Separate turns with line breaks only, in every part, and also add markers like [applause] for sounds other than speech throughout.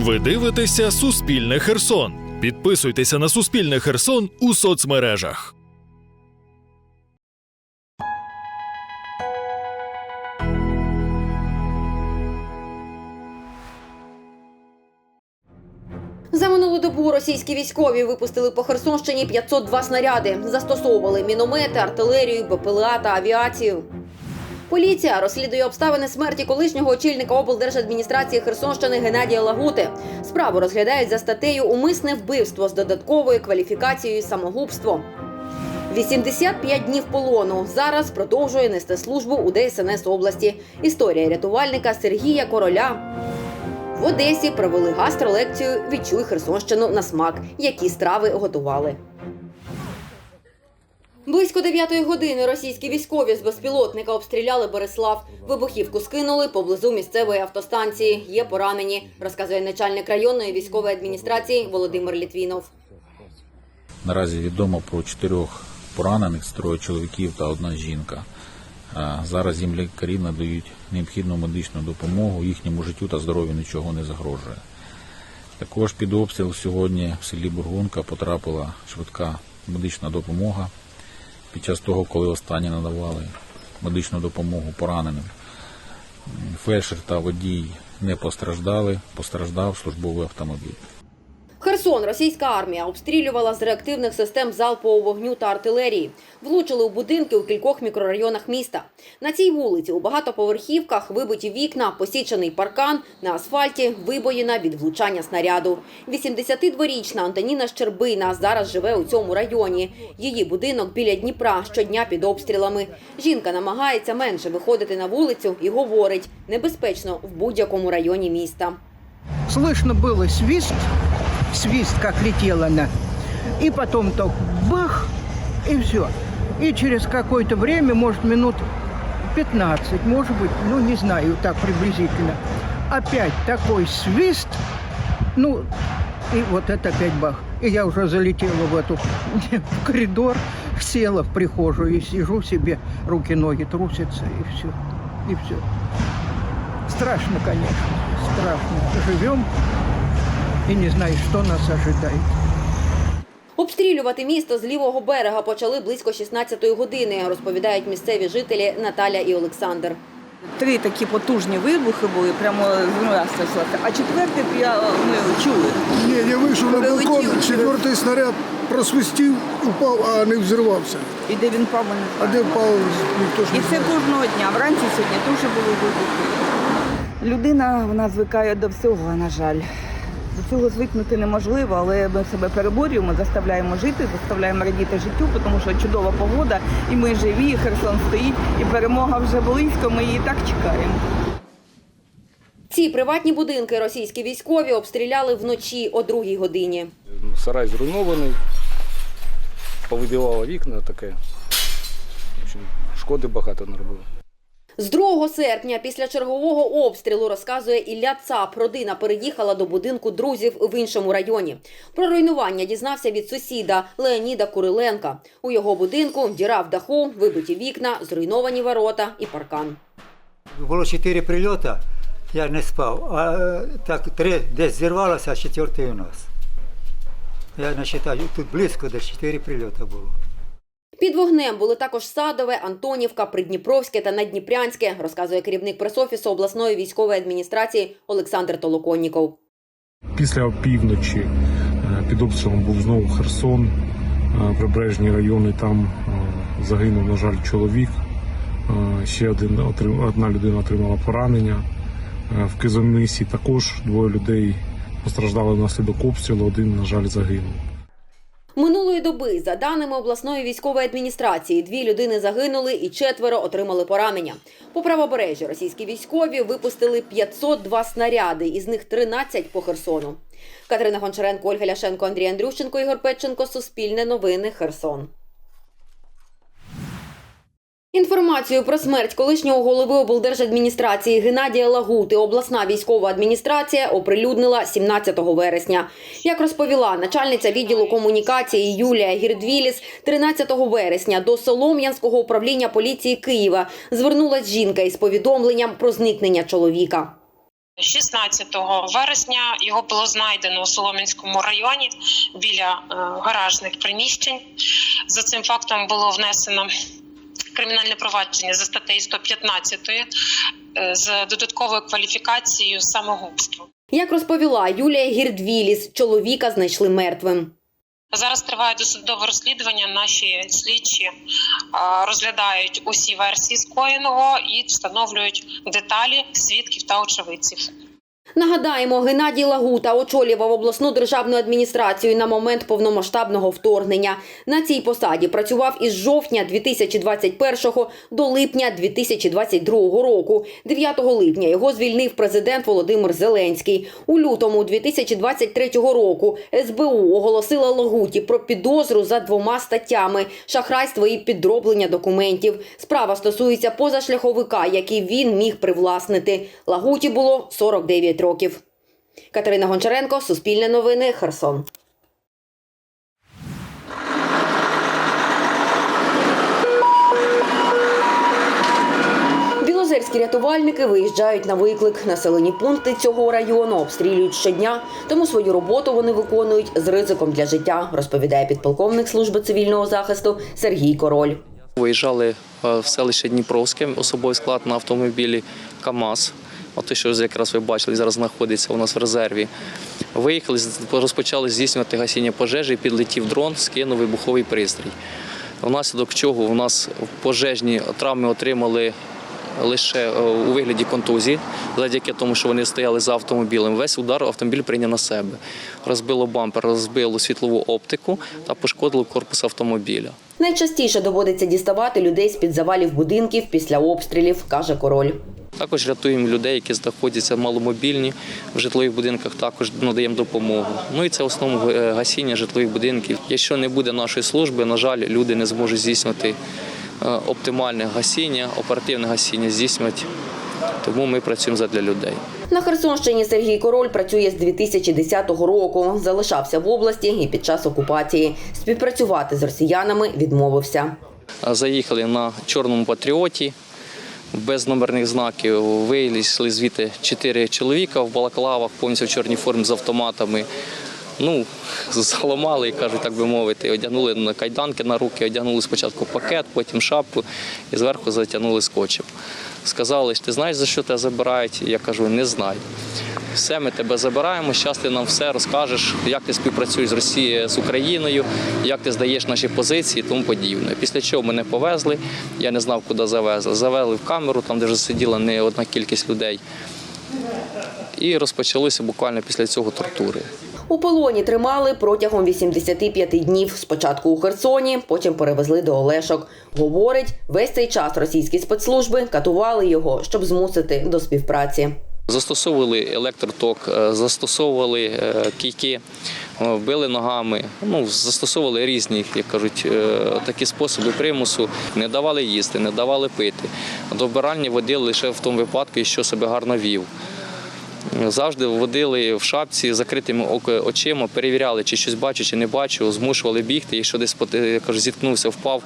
Ви дивитеся Суспільне Херсон. Підписуйтеся на Суспільне Херсон у соцмережах.
За минулу добу російські військові випустили по Херсонщині 502 снаряди, застосовували міномети, артилерію, БПЛА та авіацію. Поліція розслідує обставини смерті колишнього очільника облдержадміністрації Херсонщини Геннадія Лагути. Справу розглядають за статтею Умисне вбивство з додатковою кваліфікацією самогубство. 85 днів полону. Зараз продовжує нести службу у ДСНС області. Історія рятувальника Сергія Короля. В Одесі провели гастролекцію Відчуй Херсонщину на смак, які страви готували. Близько 9 години російські військові з безпілотника обстріляли Береслав. Вибухівку скинули поблизу місцевої автостанції. Є поранені, розказує начальник районної військової адміністрації Володимир Літвінов.
Наразі відомо про чотирьох поранених, троє чоловіків та одна жінка. Зараз їм лікарі надають необхідну медичну допомогу, їхньому життю та здоров'ю нічого не загрожує. Також під обстріл сьогодні в селі Бургунка потрапила швидка медична допомога під час того, коли останні надавали медичну допомогу пораненим. Фельдшер та водій не постраждали, постраждав службовий автомобіль.
Херсон російська армія обстрілювала з реактивних систем залпового вогню та артилерії. Влучили у будинки у кількох мікрорайонах міста. На цій вулиці у багатоповерхівках вибиті вікна, посічений паркан, на асфальті вибоїна від влучання снаряду. 82-річна Антоніна Щербина зараз живе у цьому районі. Її будинок біля Дніпра щодня під обстрілами. Жінка намагається менше виходити на вулицю і говорить, небезпечно в будь-якому районі міста.
Слышно было свист, свист, как летела она. И потом то бах, и все. И через какое-то время, может, минут 15, может быть, ну, не знаю, так приблизительно. Опять такой свист, ну, и вот это опять бах. И я уже залетела в эту [laughs] в коридор, села в прихожую и сижу себе, руки-ноги трусятся, и все. И все. Страшно, конечно, страшно. Живем и не знаешь, что нас ожидает.
Обстрілювати місто з лівого берега почали близько 16-ї години, розповідають місцеві жителі Наталя і Олександр.
Три такі потужні вибухи були, прямо земля стосилася. А четвертий я ми чули.
Ні, я вийшов на балкон, четвертий снаряд просвистів, упав, а не взірвався.
І де він впав, не
А де впав, ніхто ж
І
не
це
знає.
кожного дня. Вранці сьогодні теж були вибухи. Людина вона звикає до всього, на жаль. До цього звикнути неможливо, але ми себе переборюємо, заставляємо жити, заставляємо радіти життю, тому що чудова погода, і ми живі, і Херсон стоїть, і перемога вже близько, ми її так чекаємо.
Ці приватні будинки російські військові обстріляли вночі о другій годині.
Ну, Сарай зруйнований, повибивало вікна таке. В общем, шкоди багато наробило.
З 2 серпня після чергового обстрілу розказує Ілля Цап. Родина переїхала до будинку друзів в іншому районі. Про руйнування дізнався від сусіда Леоніда Куриленка. У його будинку діра в даху, вибиті вікна, зруйновані ворота і паркан.
Було чотири прильоти, я не спав. А е, так три десь зірвалося, а четвертий у нас. Я не вважаю, тут близько десь чотири прильоти було.
Під вогнем були також Садове, Антонівка, Придніпровське та Надніпрянське, розказує керівник пресофісу обласної військової адміністрації Олександр Толоконніков.
Після опівночі е, під обстрілом був знову Херсон, е, прибережні райони. Там е, загинув, на жаль, чоловік. Ще один одна людина отримала поранення. В Кизомисі також двоє людей постраждали внаслідок обстрілу. Один, на жаль, загинув.
Минулої доби, за даними обласної військової адміністрації, дві людини загинули і четверо отримали поранення. По правобережжю російські військові випустили 502 снаряди, із них 13 по Херсону. Катерина Гончаренко, Ольга Ляшенко, Андрій Андрющенко, Ігор Петченко. Суспільне новини. Херсон. Інформацію про смерть колишнього голови облдержадміністрації Геннадія Лагути обласна військова адміністрація оприлюднила 17 вересня. Як розповіла начальниця відділу комунікації Юлія Гірдвіліс, 13 вересня до Солом'янського управління поліції Києва звернулась жінка із повідомленням про зникнення чоловіка.
16 вересня його було знайдено у Солом'янському районі біля е, гаражних приміщень. За цим фактом було внесено кримінальне провадження за статтею 115 е, з додатковою кваліфікацією самогубство.
Як розповіла Юлія Гірдвіліс, чоловіка знайшли мертвим.
Зараз триває досудове розслідування. Наші слідчі розглядають усі версії скоєного і встановлюють деталі свідків та очевидців.
Нагадаємо, Геннадій Лагута очолював обласну державну адміністрацію на момент повномасштабного вторгнення. На цій посаді працював із жовтня 2021 до липня 2022 року. 9 липня його звільнив президент Володимир Зеленський. У лютому 2023 року СБУ оголосила Лагуті про підозру за двома статтями: шахрайство і підроблення документів. Справа стосується позашляховика, який він міг привласнити. Лагуті було 49 років. Катерина Гончаренко, Суспільне новини, Херсон. Білозерські рятувальники виїжджають на виклик. Населені пункти цього району обстрілюють щодня, тому свою роботу вони виконують з ризиком для життя, розповідає підполковник служби цивільного захисту Сергій Король.
Виїжджали е, в селище Дніпровське, особовий склад на автомобілі КАМАЗ. От те, що якраз ви бачили, зараз знаходиться у нас в резерві. Виїхали, розпочали здійснювати гасіння пожежі, підлетів дрон, скинув вибуховий пристрій. Внаслідок чого у нас пожежні травми отримали лише е, у вигляді контузії, завдяки тому, що вони стояли за автомобілем. Весь удар автомобіль прийняв на себе. Розбило бампер, розбило світлову оптику та пошкодило корпус автомобіля.
Найчастіше доводиться діставати людей з під завалів будинків після обстрілів, каже король.
Також рятуємо людей, які знаходяться маломобільні в житлових будинках. Також надаємо допомогу. Ну і це в основному е, гасіння житлових будинків. Якщо не буде нашої служби, на жаль, люди не зможуть здійснювати е, оптимальне гасіння, оперативне гасіння здійснювати. Тому ми працюємо задля людей.
На Херсонщині Сергій Король працює з 2010 року. Залишався в області і під час окупації. Співпрацювати з росіянами відмовився.
Заїхали на чорному патріоті. Без номерних знаків вийшли звідти чотири чоловіка в балаклавах, повністю в чорній формі з автоматами. Ну, [laughs] заламали, кажуть, так би мовити, одягнули на кайданки на руки, одягнули спочатку пакет, потім шапку і зверху затягнули скотчем. Сказали, ти знаєш, за що тебе забирають? Я кажу, не знаю. Все, ми тебе забираємо, зараз ти нам все розкажеш, як ти співпрацюєш з Росією, з Україною, як ти здаєш наші позиції і тому подібне. Після чого мене повезли, я не знав, куди завезли. Завели в камеру, там де вже сиділа не одна кількість людей. І розпочалися буквально після цього тортури.
У полоні тримали протягом 85 днів. Спочатку у Херсоні, потім перевезли до Олешок. Говорить, весь цей час російські спецслужби катували його, щоб змусити до співпраці.
Застосовували електроток, е, застосовували е, кійки, били ногами. Ну, застосовували різні, як кажуть, е, такі способи примусу. Не давали їсти, не давали пити. До вбиральні водили лише в тому випадку, якщо себе гарно вів. Завжди водили в шапці закритими очима, перевіряли, чи щось бачу, чи не бачу, змушували бігти. Якщо десь я кажу, зіткнувся, впав,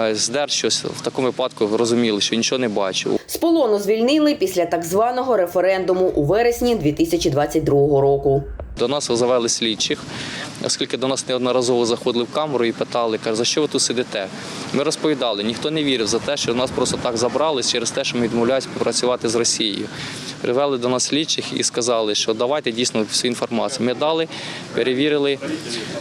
е, здер щось, в такому випадку розуміли, що нічого не бачу.
З полону звільнили після так званого референдуму у вересні 2022 року.
До нас завели слідчих, оскільки до нас неодноразово заходили в камеру і питали, каже, за що ви тут сидите? Ми розповідали, ніхто не вірив за те, що нас просто так забрали через те, що ми відмовляємося співпрацювати з Росією. Привели до нас слідчих і сказали, що давайте дійсно всю інформацію. Ми дали, перевірили,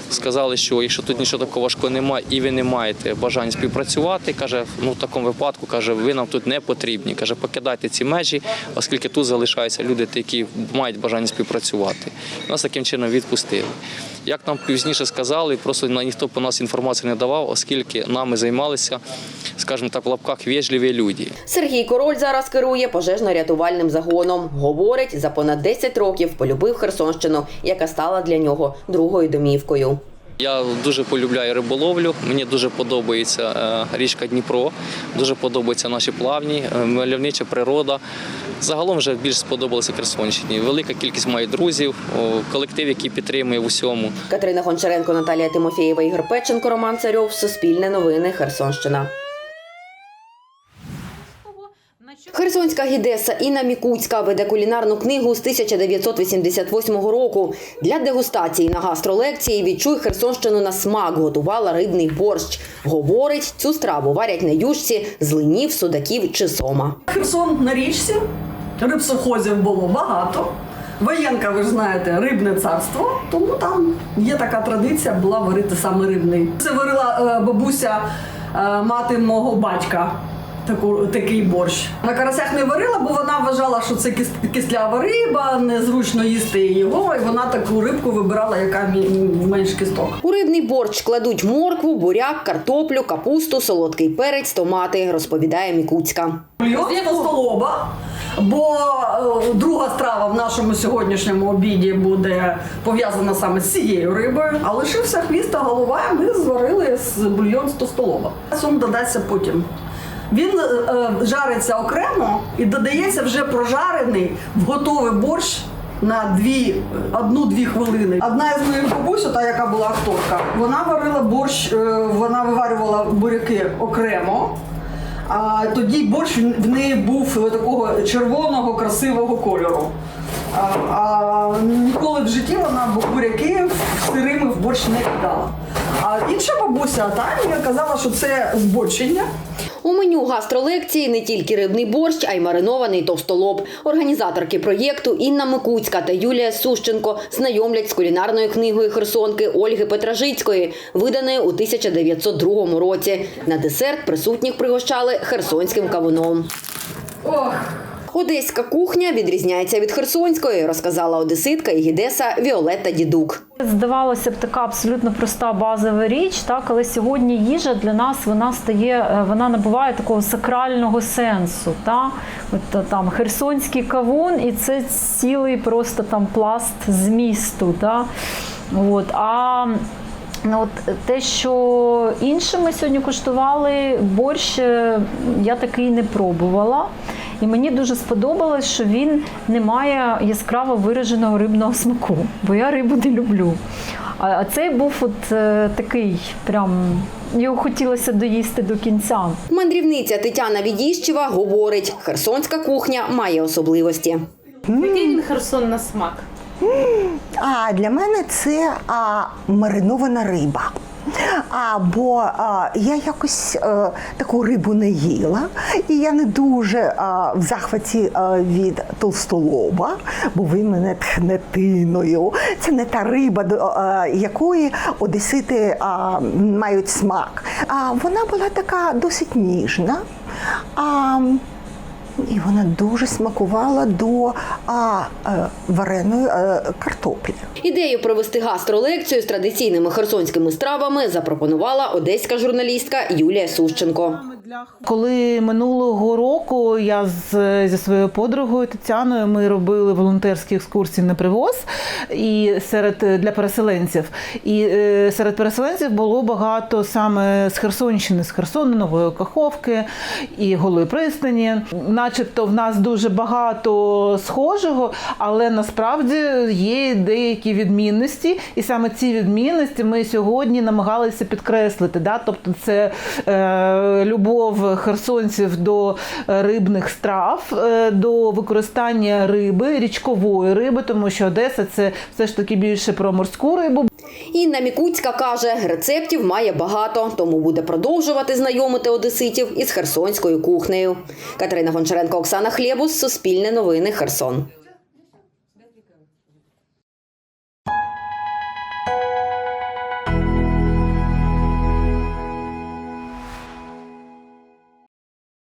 сказали, що якщо тут нічого такого важкого немає і ви не маєте бажання співпрацювати, каже, ну в такому випадку каже, ви нам тут не потрібні. Каже, покидайте ці межі, оскільки тут залишаються люди, які мають бажання співпрацювати. Нас таким чином відпустили. Як нам пізніше сказали, просто на- ніхто по нас інформацію не давав, оскільки нами займалися, скажімо так, в лапках вежливі люди.
Сергій Король зараз керує пожежно-рятувальним загоном. Говорить, за понад 10 років полюбив Херсонщину, яка стала для нього другою домівкою.
Я дуже полюбляю риболовлю. Мені дуже подобається е, річка Дніпро, дуже подобаються наші плавні, е, мальовнича природа. Загалом вже більш сподобалося Херсонщині. Велика кількість маю друзів, колектив, який підтримує в усьому.
Катерина Гончаренко, Наталія Тимофєєва, Ігор Печенко, Роман Царьов. Суспільне новини. Херсонщина. Херсонська гідеса Інна Мікуцька веде кулінарну книгу з 1988 року. Для дегустації на гастролекції «Відчуй Херсонщину на смак» готувала рибний борщ. Говорить, цю страву варять на юшці з линів, судаків чи сома.
Херсон на річці, рибсовхозів було багато. Воєнка, ви ж знаєте, рибне царство, тому там є така традиція була варити саме рибний. Це варила е, бабуся е, мати мого батька. Таку, такий борщ. На карасях не варила, бо вона вважала, що це кис- кислява риба, незручно їсти його, і вона таку рибку вибирала, яка менш кісток.
У рибний борщ кладуть моркву, буряк, картоплю, капусту, солодкий перець, томати, розповідає Мікуцька.
Бульйон столоба, бо е, друга страва в нашому сьогоднішньому обіді буде пов'язана саме з цією рибою. А лишився хвіст та голова, ми зварили з бульйон з тостолоба. Сум додасться потім. Він е, е, жариться окремо і додається вже прожарений в готовий борщ на дві, одну-дві хвилини. Одна із моїх бабусь, та яка була акторка, вона варила борщ, е, вона виварювала буряки окремо. А тоді борщ в неї був такого червоного красивого кольору. А, а ніколи в житті вона буряки сирими в борщ не кидала. А інша бабуся Таня казала, що це збочення.
У меню гастролекції не тільки рибний борщ, а й маринований товстолоб. Організаторки проєкту Інна Микуцька та Юлія Сущенко знайомлять з кулінарною книгою Херсонки Ольги Петражицької, виданої у 1902 році. На десерт присутніх пригощали херсонським кавуном.
Ох,
Одеська кухня відрізняється від херсонської, розказала одеситка і гідеса Віолетта Дідук.
Здавалося б, така абсолютно проста базова річ, так але сьогодні їжа для нас вона стає, е, вона набуває такого сакрального сенсу. Та? От е, там херсонський кавун, і це цілий просто там пласт змісту. Та? От, а Ну, от те, що інше ми сьогодні куштували, борщ е, я такий не пробувала. І мені дуже сподобалось, що він не має яскраво вираженого рибного смаку, бо я рибу не люблю. А, а цей був от е, такий, прям його хотілося доїсти до кінця.
Мандрівниця Тетяна Відіщева говорить, херсонська кухня має особливості.
Який він Херсон на смак?
А для мене це а, маринована риба. А, бо а, я якось а, таку рибу не їла, і я не дуже а, в захваті а, від толстолоба, бо він мене тхне тиною. Це не та риба, до а, якої одесити а, мають смак. А вона була така досить ніжна. А, і вона дуже смакувала до а, е, вареної е, картоплі.
Ідею провести гастролекцію з традиційними херсонськими стравами запропонувала одеська журналістка Юлія Сущенко.
Коли минулого року я з, зі своєю подругою Тетяною ми робили волонтерські екскурсії на привоз і серед для переселенців. І е, серед переселенців було багато саме з Херсонщини, з Херсону, Нової Каховки і Голої пристані. Начебто в нас дуже багато схожого, але насправді є деякі відмінності, і саме ці відмінності ми сьогодні намагалися підкреслити. Да? Тобто це е, любов херсонців до рибних страв, е, до використання риби, річкової риби, тому що Одеса це все ж таки більше про морську рибу.
Інна Мікуцька каже, рецептів має багато, тому буде продовжувати знайомити одеситів із херсонською кухнею. Катерина Гончаренко, Оксана Хлєбус, Суспільне новини, Херсон.